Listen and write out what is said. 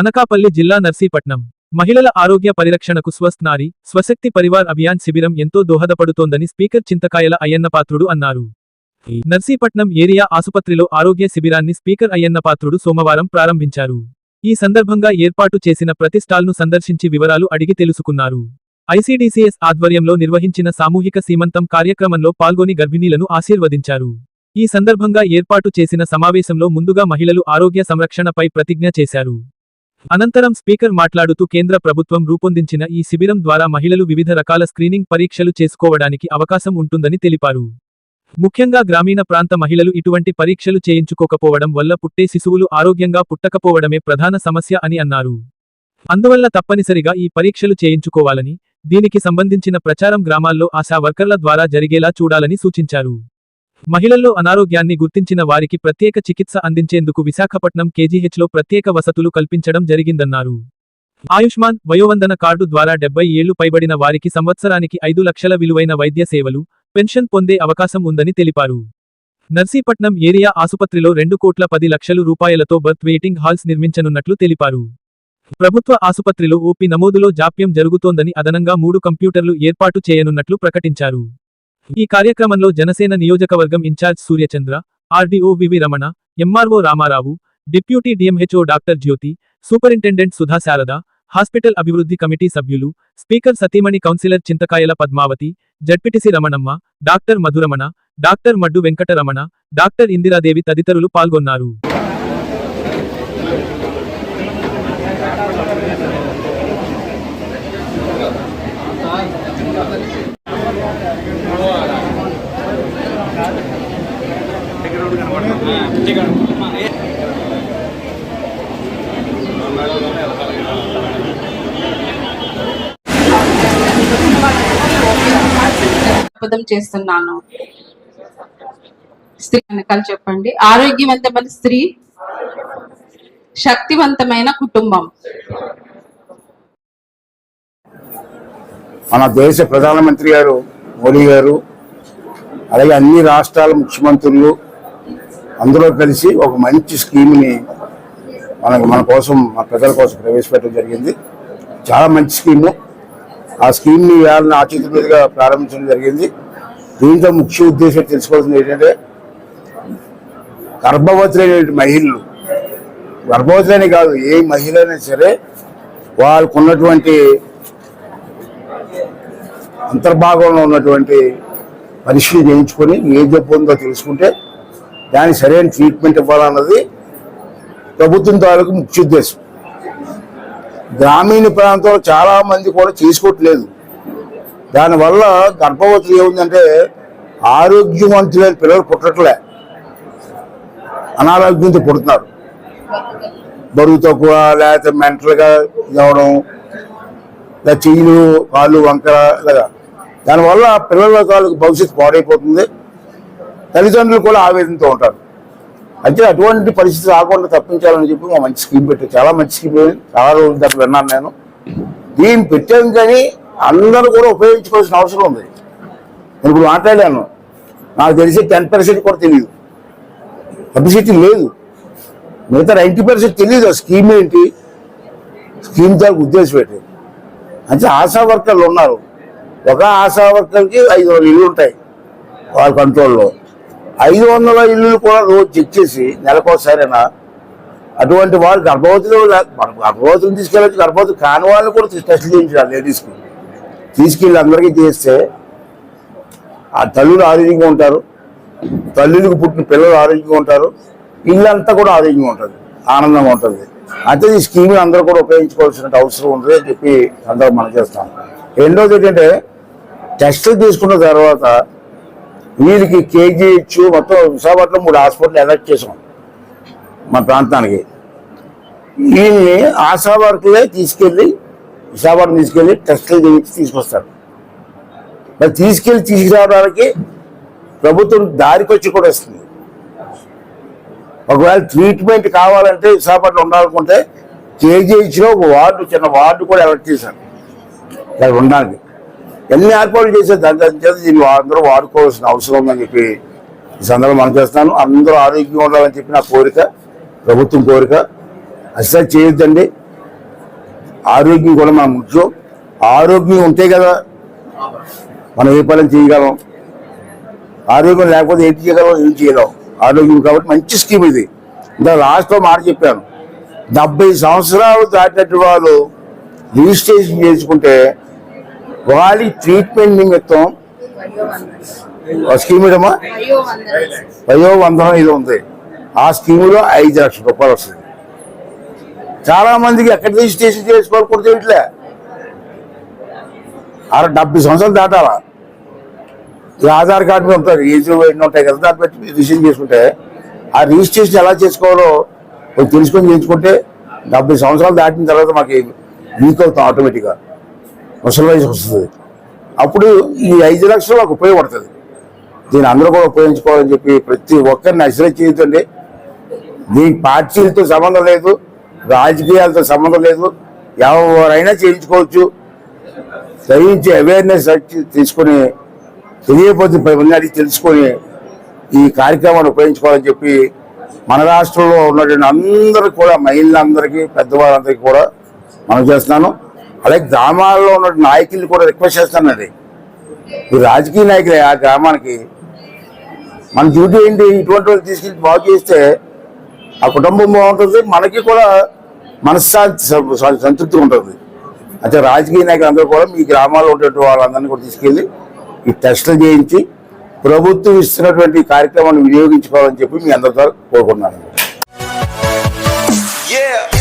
అనకాపల్లి జిల్లా నర్సీపట్నం. మహిళల ఆరోగ్య పరిరక్షణకు స్వస్థ్ నారి స్వశక్తి పరివార్ అభియాన్ శిబిరం ఎంతో దోహదపడుతోందని స్పీకర్ చింతకాయల అయ్యన్నపాత్రుడు అన్నారు. నర్సీపట్నం ఏరియా ఆసుపత్రిలో ఆరోగ్య శిబిరాన్ని స్పీకర్ అయ్యన్నపాత్రుడు సోమవారం ప్రారంభించారు. ఈ సందర్భంగా ఏర్పాటు చేసిన ప్రతి స్టాల్ను సందర్శించి వివరాలు అడిగి తెలుసుకున్నారు. ఐసీడీసీఎస్ ఆధ్వర్యంలో నిర్వహించిన సామూహిక సీమంతం కార్యక్రమంలో పాల్గొని గర్భిణీలను ఆశీర్వదించారు. ఈ సందర్భంగా ఏర్పాటు చేసిన సమావేశంలో ముందుగా మహిళలు ఆరోగ్య సంరక్షణపై ప్రతిజ్ఞ చేశారు. అనంతరం స్పీకర్ మాట్లాడుతూ కేంద్ర ప్రభుత్వం రూపొందించిన ఈ శిబిరం ద్వారా మహిళలు వివిధ రకాల స్క్రీనింగ్ పరీక్షలు చేసుకోవడానికి అవకాశం ఉంటుందని తెలిపారు. ముఖ్యంగా గ్రామీణ ప్రాంత మహిళలు ఇటువంటి పరీక్షలు చేయించుకోకపోవడం వల్ల పుట్టే శిశువులు ఆరోగ్యంగా పుట్టకపోవడమే ప్రధాన సమస్య అని అన్నారు. అందువల్ల తప్పనిసరిగా ఈ పరీక్షలు చేయించుకోవాలని దీనికి సంబంధించిన ప్రచారం గ్రామాల్లో ఆశా వర్కర్ల ద్వారా జరిగేలా చూడాలని సూచించారు. మహిళల్లో అనారోగ్యాన్ని గుర్తించిన వారికి ప్రత్యేక చికిత్స అందించేందుకు విశాఖపట్నం కేజీహెచ్లో ప్రత్యేక వసతులు కల్పించడం జరిగిందన్నారు. ఆయుష్మాన్ వయోవందన కార్డు ద్వారా డెబ్బై ఏళ్ళు పైబడిన వారికి సంవత్సరానికి ఐదు లక్షల విలువైన వైద్య సేవలు పెన్షన్ పొందే అవకాశం ఉందని తెలిపారు. నర్సీపట్నం ఏరియా ఆసుపత్రిలో రెండు కోట్ల పది లక్షలు రూపాయలతో బర్త్ వెయిటింగ్ హాల్స్ నిర్మించనున్నట్లు తెలిపారు. ప్రభుత్వ ఆసుపత్రిలో ఓపీ నమోదులో జాప్యం జరుగుతోందని అదనంగా మూడు కంప్యూటర్లు ఏర్పాటు చేయనున్నట్లు ప్రకటించారు. ఈ కార్యక్రమంలో జనసేన నియోజకవర్గం incharge Suryachandra RDO V V Ramana MRO Ramarao deputy DMHO doctor Jyothi superintendent Sudha Sharada hospital అభివృద్ధి కమిటీ సభ్యులు స్పీకర్ సతీమణి councillor Chintakayala Padmavathi ZPTC Ramanamma doctor Madhuramana doctor Maddu Venkataramana doctor Indiradevi తదితరులు పాల్గొన్నారు. అద్భుతం చేస్తున్నాను. స్త్రీ వెనకాల చెప్పండి. ఆరోగ్యవంతమైన స్త్రీ శక్తివంతమైన కుటుంబం. మన దేశ ప్రధానమంత్రి గారు మోడీ గారు అలాగే అన్ని రాష్ట్రాల ముఖ్యమంత్రులు అందరూ కలిసి ఒక మంచి స్కీమ్ని మనకు మన కోసం మన ప్రజల కోసం ప్రవేశపెట్టడం జరిగింది. చాలా మంచి స్కీము ఆ స్కీమ్ని వేయాలని ఆచిత ప్రారంభించడం జరిగింది. దీంతో ముఖ్య ఉద్దేశం తెలుసుకోవాల్సింది ఏంటంటే గర్భవతులైన మహిళలు గర్భవతులని కాదు ఏ మహిళ అయినా సరే వాళ్ళకున్నటువంటి అంతర్భాగంలో ఉన్నటువంటి పరీక్షలు చేయించుకొని ఏ జబ్బు ఉందో తెలుసుకుంటే దానికి సరైన ట్రీట్మెంట్ ఇవ్వాలన్నది ప్రభుత్వం తాలూకు ముఖ్య ఉద్దేశం. గ్రామీణ ప్రాంతంలో చాలా మంది కూడా చేసుకోవట్లేదు. దానివల్ల గర్భవతులు ఏముందంటే ఆరోగ్యవంతులైన పిల్లలు పుట్టట్లే. అనారోగ్యంతో పుడుతున్నారు. బరువు తక్కువ లేకపోతే మెంటల్గా ఇవ్వడం లేదా చెయ్యిలు కాళ్ళు వంకర ఇలాగా దానివల్ల పిల్లల తాలూకు భవిష్యత్తు పాడైపోతుంది. తల్లిదండ్రులు కూడా ఆవేదనతో ఉంటారు. అయితే అటువంటి పరిస్థితి రాకుండా తప్పించాలని చెప్పి మా మంచి స్కీమ్ పెట్టారు. చాలా మంచి స్కీమ్ చాలా రోజుల దాకా విన్నాను నేను. దీన్ని పెట్టాం కానీ అందరూ కూడా ఉపయోగించుకోవాల్సిన అవసరం ఉంది. నేను ఇప్పుడు మాట్లాడాను. నాకు తెలిసి టెన్ పర్సెంట్ కూడా తెలియదు పబ్లిసిటీ లేదు. మిగతా నైంటీ పర్సెంట్ తెలియదు ఆ స్కీమ్ ఏంటి? స్కీమ్ దానికి ఉద్దేశం ఏంటి? అంటే ఆశా వర్కర్లు ఉన్నారు. ఒక ఆశా ఐదు వందల ఇల్లు ఉంటాయి వాళ్ళ కంట్రోల్లో. ఐదు వందల ఇల్లు కూడా రోజు చెక్ చేసి నెలకోసారైనా అటువంటి వాళ్ళు గర్భవతులు గర్భవతులు తీసుకెళ్ళచ్చు గర్భవతులు కాని వాళ్ళు కూడా టెస్ట్ చేయించాలి లేడీస్కి. తీసుకెళ్ళి అందరికీ చేస్తే ఆ తల్లులు ఆరోగ్యంగా ఉంటారు తల్లులకు పుట్టిన పిల్లలు ఆరోగ్యంగా ఉంటారు ఇల్లంతా కూడా ఆరోగ్యంగా ఉంటుంది ఆనందంగా ఉంటుంది. అంటే ఈ స్కీమ్ అందరూ కూడా ఉపయోగించుకోవాల్సిన అవసరం ఉంది చెప్పి అందరూ మనం చేస్తాం. రెండోది ఏంటంటే టెస్ట్ తీసుకున్న తర్వాత వీరికి కేజీ ఇచ్చు మొత్తం విశాఖపట్నం మూడు హాస్పిటల్ అలర్ట్ చేసాం మా ప్రాంతానికి. వీళ్ళని ఆశా వర్కులే తీసుకెళ్ళి విశాఖపట్నం తీసుకెళ్ళి టెస్టులు చేయించి తీసుకొస్తారు. మరి తీసుకెళ్ళి తీసుకురావడానికి ప్రభుత్వం దారికొచ్చి కూడా వస్తుంది ఒకవేళ ట్రీట్మెంట్ కావాలంటే విశాఖపట్నం ఉండాలనుకుంటే కేజీ ఇచ్చిన ఒక వార్డు చిన్న వార్డు కూడా ఎలక్ట్ చేశారు. ఇక్కడ ఉండడానికి ఎన్ని ఏర్పాట్లు చేసే దాని చేత దీన్ని అందరూ వాడుకోవాల్సిన అవసరం ఉందని చెప్పి ఈ సందర్భం మనం చేస్తాను అందరూ ఆరోగ్యంగా ఉండాలని చెప్పి నా కోరిక ప్రభుత్వం కోరిక. అసలు చేయొద్దండి. ఆరోగ్యం కూడా మన ముఖ్యం. ఆరోగ్యం ఉంటే కదా మనం ఏ పని చేయగలం. ఆరోగ్యం లేకపోతే ఏంటి చేయగలం ఏం చేయలేం. ఆరోగ్యం కాబట్టి మంచి స్కీమ్ ఇది. ఇంకా లాస్ట్లో మాట చెప్పాను. డెబ్బై సంవత్సరాలు దాటినట్టు వాళ్ళు రిజిస్ట్రేషన్ చేసుకుంటే వాళ్ళ ట్రీట్మెంట్ నిమిత్తం ఆ స్కీమ్ ఏదమ్మా వయో వందనం ఇది ఉంది. ఆ స్కీములో ఐదు లక్షల రూపాయలు వస్తుంది. చాలా మందికి ఎక్కడ రిజిస్ట్రేషన్ చేసుకోవాలి కూడా తెలియట్లే. అర డెబ్బై సంవత్సరాలు దాటాలా? ఈ ఆధార్ కార్డు మీద ఉంటారు ఏజ్ ఎన్ని ఉంటాయి కదా దాన్ని బట్టి రిజిస్ట్రేషన్ చేసుకుంటే ఆ రిజిస్ట్రేషన్ ఎలా చేసుకోవాలో కొంచెం తెలుసుకొని చేయించుకుంటే డెబ్బై సంవత్సరాలు దాటిన తర్వాత మాకు వీక్ అవుతాం ఆటోమేటిక్గా ముసలి వయసు వస్తుంది. అప్పుడు ఈ ఐదు లక్షలు మాకు ఉపయోగపడుతుంది. దీన్ని అందరూ కూడా ఉపయోగించుకోవాలని చెప్పి ప్రతి ఒక్కరిని అసలు దీని పార్టీలతో సంబంధం లేదు రాజకీయాలతో సంబంధం లేదు ఎవరైనా చేయించుకోవచ్చు. దయించి అవేర్నెస్ తీసుకొని తెలియకపోతే పది మంది అడిగి తెలుసుకొని ఈ కార్యక్రమాన్ని ఉపయోగించుకోవాలని చెప్పి మన రాష్ట్రంలో ఉన్నటువంటి అందరూ కూడా మహిళలందరికీ పెద్దవాళ్ళందరికీ కూడా మనం చేస్తున్నాను. అలాగే గ్రామాల్లో ఉన్న నాయకులు కూడా రిక్వెస్ట్ చేస్తానండి ఈ రాజకీయ నాయకులే ఆ గ్రామానికి. మన డ్యూటీ ఏంటి? ఇటువంటి వాళ్ళు తీసుకెళ్ళి బాగు చేస్తే ఆ కుటుంబం బాగుంటుంది మనకి కూడా మనశ్శాంతి సంతృప్తి ఉంటుంది. అయితే రాజకీయ నాయకులు అందరూ కూడా మీ గ్రామాల్లో ఉండేటువంటి వాళ్ళందరినీ కూడా తీసుకెళ్ళి ఈ టెస్టులు చేయించి ప్రభుత్వం ఇస్తున్నటువంటి కార్యక్రమాన్ని వినియోగించుకోవాలని చెప్పి మీ అందరితో కోరుకున్నాను Yeah.